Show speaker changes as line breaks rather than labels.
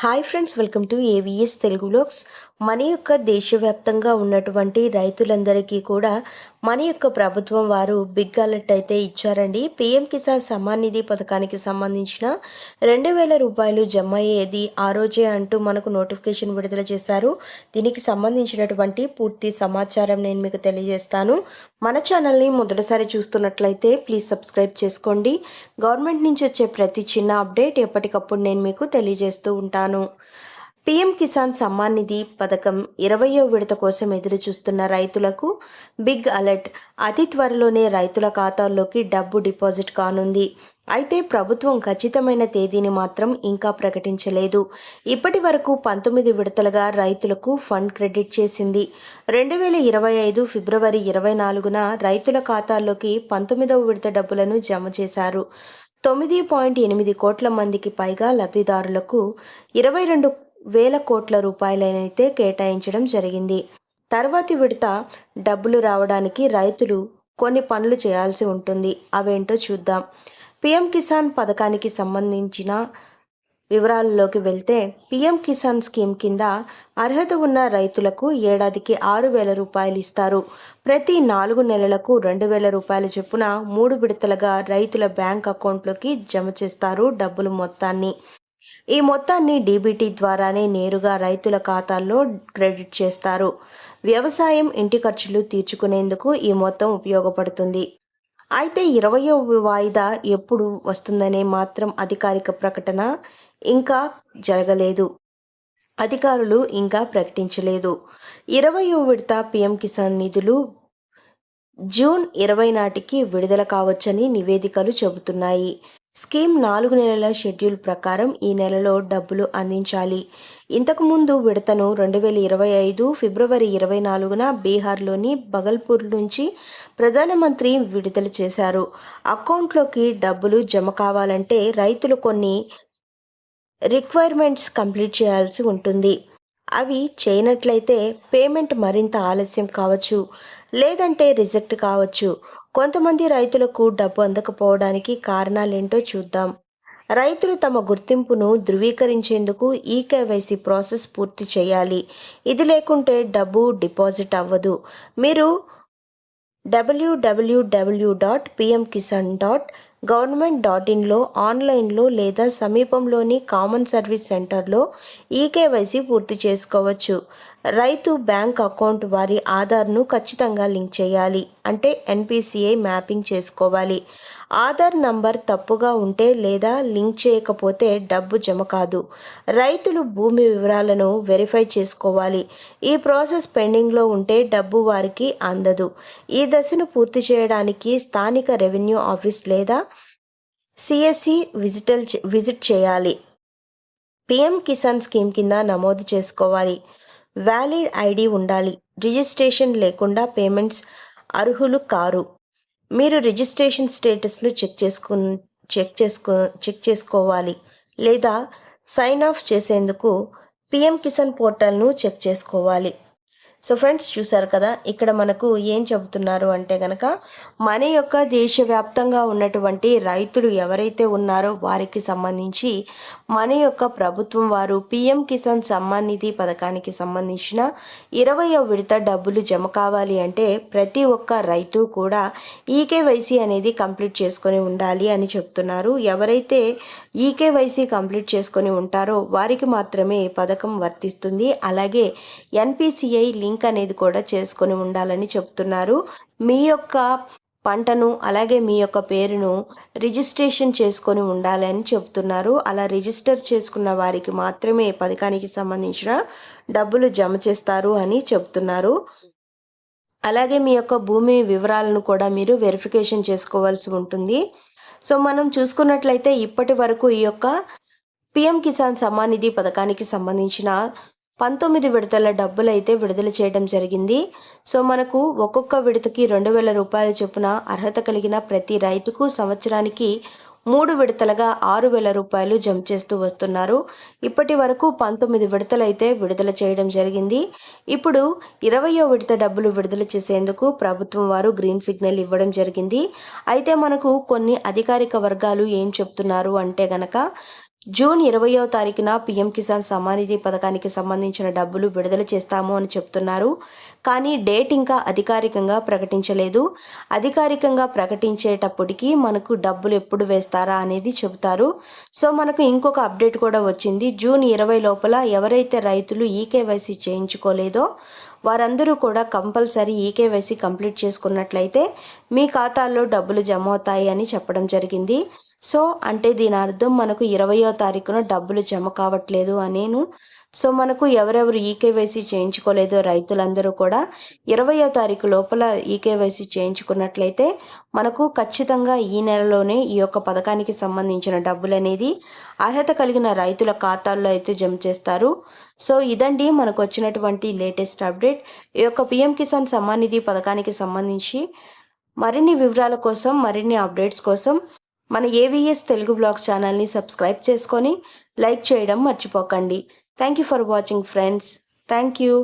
Hi friends welcome to AVS Telugu blogs. మన యొక్క దేశవ్యాప్తంగా ఉన్నటువంటి రైతులందరికీ కూడా మన యొక్క ప్రభుత్వం వారు బిగ్ అలర్ట్ అయితే ఇచ్చారండి. పిఎం కిసాన్ సమ్మాన్ నిధి పథకానికి సంబంధించిన రెండు వేల రూపాయలు జమ అయ్యేది ఆ రోజే అంటూ మనకు నోటిఫికేషన్ విడుదల చేశారు. దీనికి సంబంధించినటువంటి పూర్తి సమాచారం నేను మీకు తెలియజేస్తాను. మన ఛానల్ని మొదటిసారి చూస్తున్నట్లయితే ప్లీజ్ సబ్స్క్రైబ్ చేసుకోండి. గవర్నమెంట్ నుంచి వచ్చే ప్రతి చిన్న అప్డేట్ ఎప్పటికప్పుడు నేను మీకు తెలియజేస్తూ ఉంటాను. పీఎం కిసాన్ సమ్మాన్ నిధి పథకం ఇరవయో విడత కోసం ఎదురు చూస్తున్న రైతులకు బిగ్ అలర్ట్. అతి త్వరలోనే రైతుల ఖాతాల్లోకి డబ్బు డిపాజిట్ కానుంది. అయితే ప్రభుత్వం ఖచ్చితమైన తేదీని మాత్రం ఇంకా ప్రకటించలేదు. ఇప్పటి వరకు పంతొమ్మిది విడతలుగా రైతులకు ఫండ్ క్రెడిట్ చేసింది. రెండు వేల ఇరవై ఐదు ఫిబ్రవరి ఇరవై నాలుగున రైతుల ఖాతాల్లోకి పంతొమ్మిదవ విడత డబ్బులను జమ చేశారు. తొమ్మిది పాయింట్ ఎనిమిది కోట్ల మందికి పైగా లబ్ధిదారులకు ఇరవై రెండు వేల కోట్ల రూపాయలనైతే కేటాయించడం జరిగింది. తర్వాతి విడత డబ్బులు రావడానికి రైతులు కొన్ని పనులు చేయాల్సి ఉంటుంది. అవేంటో చూద్దాం. పిఎం కిసాన్ పథకానికి సంబంధించిన వివరాల్లోకి వెళ్తే పిఎం కిసాన్ స్కీమ్ కింద అర్హత ఉన్న రైతులకు ఏడాదికి ఆరు వేల రూపాయలు ఇస్తారు. ప్రతి నాలుగు నెలలకు రెండు వేల రూపాయల చొప్పున మూడు విడతలుగా రైతుల బ్యాంక్ అకౌంట్లోకి జమ చేస్తారు డబ్బులు మొత్తాన్ని. ఈ మొత్తాన్ని డీబీటీ ద్వారానే నేరుగా రైతుల ఖాతాల్లో క్రెడిట్ చేస్తారు. వ్యవసాయం ఇంటి ఖర్చులు తీర్చుకునేందుకు ఈ మొత్తం ఉపయోగపడుతుంది. అయితే ఇరవయో వాయిదా ఎప్పుడు వస్తుందనే మాత్రం అధికారిక ప్రకటన ఇంకా జరగలేదు. అధికారులు ఇంకా ప్రకటించలేదు. ఇరవయో విడత పిఎం కిసాన్ నిధులు జూన్ ఇరవై నాటికి విడుదల కావచ్చని నివేదికలు చెబుతున్నాయి. స్కీమ్ నాలుగు నెలల షెడ్యూల్ ప్రకారం ఈ నెలలో డబ్బులు అందించాలి. ఇంతకుముందు విడతను రెండు వేల ఇరవై ఐదు ఫిబ్రవరి ఇరవై నాలుగున బీహార్లోని బగల్పూర్ నుంచి ప్రధానమంత్రి విడుదల చేశారు. అకౌంట్లోకి డబ్బులు జమ కావాలంటే రైతులు కొన్ని రిక్వైర్మెంట్స్ కంప్లీట్ చేయాల్సి ఉంటుంది. అవి చేయనట్లయితే పేమెంట్ మరింత ఆలస్యం కావచ్చు లేదంటే రిజెక్ట్ కావచ్చు. కొంతమంది రైతులకు డబ్బు అందకపోవడానికి కారణాలేంటో చూద్దాం. రైతులు తమ గుర్తింపును ధృవీకరించేందుకు ఈ కేవైసీ ప్రాసెస్ పూర్తి చేయాలి. ఇది లేకుంటే డబ్బు డిపాజిట్ అవ్వదు. మీరు డబ్ల్యూడబ్ల్యూడబ్ల్యూ dot PM Kisan dot government dot ఇన్లో ఆన్లైన్లో లేదా సమీపంలోని కామన్ సర్వీస్ సెంటర్లో ఈకేవైసీ పూర్తి చేసుకోవచ్చు. రైతు బ్యాంక్ అకౌంట్ వారి ఆధార్ను ఖచ్చితంగా లింక్ చేయాలి. అంటే ఎన్పిసిఐ మ్యాపింగ్ చేసుకోవాలి. ఆధార్ నంబర్ తప్పుగా ఉంటే లేదా లింక్ చేయకపోతే డబ్బు జమ కాదు. రైతులు భూమి వివరాలను వెరిఫై చేసుకోవాలి. ఈ ప్రాసెస్ పెండింగ్లో ఉంటే డబ్బు వారికి అందదు. ఈ దశను పూర్తి చేయడానికి స్థానిక రెవెన్యూ ఆఫీస్ లేదా సిఎస్సి విజిటల్ విజిట్ చేయాలి. పిఎం కిసాన్ స్కీమ్ కింద నమోదు చేసుకోవాలి. వ్యాలిడ్ ఐడి ఉండాలి. రిజిస్ట్రేషన్ లేకుండా పేమెంట్స్ అర్హులు కారు. మీరు రిజిస్ట్రేషన్ స్టేటస్ను చెక్ చేసుకు చెక్ చేసుకో చెక్ చేసుకోవాలి. లేదా సైన్ ఆఫ్ చేసేందుకు పిఎం కిసాన్ పోర్టల్ను చెక్ చేసుకోవాలి. సో ఫ్రెండ్స్ చూసారు కదా ఇక్కడ మనకు ఏం చెబుతున్నారు అంటే కనుక మన యొక్క దేశవ్యాప్తంగా ఉన్నటువంటి రైతులు ఎవరైతే ఉన్నారో వారికి సంబంధించి మన యొక్క ప్రభుత్వం వారు పిఎం కిసాన్ సమ్మాన్ నిధి పథకానికి సంబంధించిన ఇరవయో విడత డబ్బులు జమ కావాలి అంటే ప్రతి ఒక్క రైతు కూడా ఈకేవైసీ అనేది కంప్లీట్ చేసుకొని ఉండాలి అని చెప్తున్నారు. ఎవరైతే ఈకేవైసీ కంప్లీట్ చేసుకొని ఉంటారో వారికి మాత్రమే పథకం వర్తిస్తుంది. అలాగే ఎన్పిసిఐ లింక్ అనేది కూడా చేసుకొని ఉండాలని చెప్తున్నారు. మీ యొక్క పంటను అలాగే మీ యొక్క పేరును రిజిస్ట్రేషన్ చేసుకొని ఉండాలని చెప్తున్నారు. అలా రిజిస్టర్ చేసుకున్న వారికి మాత్రమే పథకానికి సంబంధించిన డబ్బులు జమ చేస్తారు అని చెప్తున్నారు. అలాగే మీ యొక్క భూమి వివరాలను కూడా మీరు వెరిఫికేషన్ చేసుకోవాల్సి ఉంటుంది. సో మనం చూసుకున్నట్లయితే ఇప్పటి వరకు ఈ యొక్క పిఎం కిసాన్ సమ్మాన్ నిధి పథకానికి సంబంధించిన పంతొమ్మిది విడతల డబ్బులు అయితే విడుదల చేయడం జరిగింది. సో మనకు ఒక్కొక్క విడతకి రెండు వేల రూపాయల చొప్పున అర్హత కలిగిన ప్రతి రైతుకు సంవత్సరానికి మూడు విడతలుగా ఆరు వేల రూపాయలు జమ చేస్తూ వస్తున్నారు. ఇప్పటి వరకు పంతొమ్మిది విడతలైతే విడుదల చేయడం జరిగింది. ఇప్పుడు ఇరవయో విడత డబ్బులు విడుదల చేసేందుకు ప్రభుత్వం వారు గ్రీన్ సిగ్నల్ ఇవ్వడం జరిగింది. అయితే మనకు కొన్ని అధికారిక వర్గాలు ఏం చెప్తున్నారు అంటే గనక జూన్ ఇరవయో తారీఖున పీఎం కిసాన్ సమానిధి పథకానికి సంబంధించిన డబ్బులు విడుదల చేస్తాము అని చెప్తున్నారు. కానీ డేట్ ఇంకా అధికారికంగా ప్రకటించలేదు. అధికారికంగా ప్రకటించేటప్పటికి మనకు డబ్బులు ఎప్పుడు వేస్తారా అనేది చెబుతారు. సో మనకు ఇంకొక అప్డేట్ కూడా వచ్చింది. జూన్ ఇరవై లోపల ఎవరైతే రైతులు ఈకేవైసీ చేయించుకోలేదో వారందరూ కూడా కంపల్సరీ ఈకేవైసీ కంప్లీట్ చేసుకున్నట్లయితే మీ ఖాతాల్లో డబ్బులు జమ అవుతాయి అని చెప్పడం జరిగింది. సో అంటే దీని అర్థం మనకు ఇరవయో తారీఖున డబ్బులు జమ కావట్లేదు అనేను. సో మనకు ఎవరెవరు ఈకేవైసీ చేయించుకోలేదో రైతులందరూ కూడా ఇరవయో తారీఖు లోపల ఈకేవైసీ చేయించుకున్నట్లయితే మనకు ఖచ్చితంగా ఈ నెలలోనే ఈ యొక్క పథకానికి సంబంధించిన డబ్బులు అనేది అర్హత కలిగిన రైతుల ఖాతాల్లో అయితే జమ చేస్తారు. సో ఇదండి మనకు వచ్చినటువంటి లేటెస్ట్ అప్డేట్. ఈ యొక్క పిఎం కిసాన్ సమ్మాన్ నిధి పథకానికి సంబంధించి మరిన్ని వివరాల కోసం మరిన్ని అప్డేట్స్ కోసం మన ఏవిఎస్ తెలుగు బ్లాగ్ ఛానల్ని సబ్స్క్రైబ్ చేసుకొని లైక్ చేయడం మర్చిపోకండి. Thank you for watching friends thank you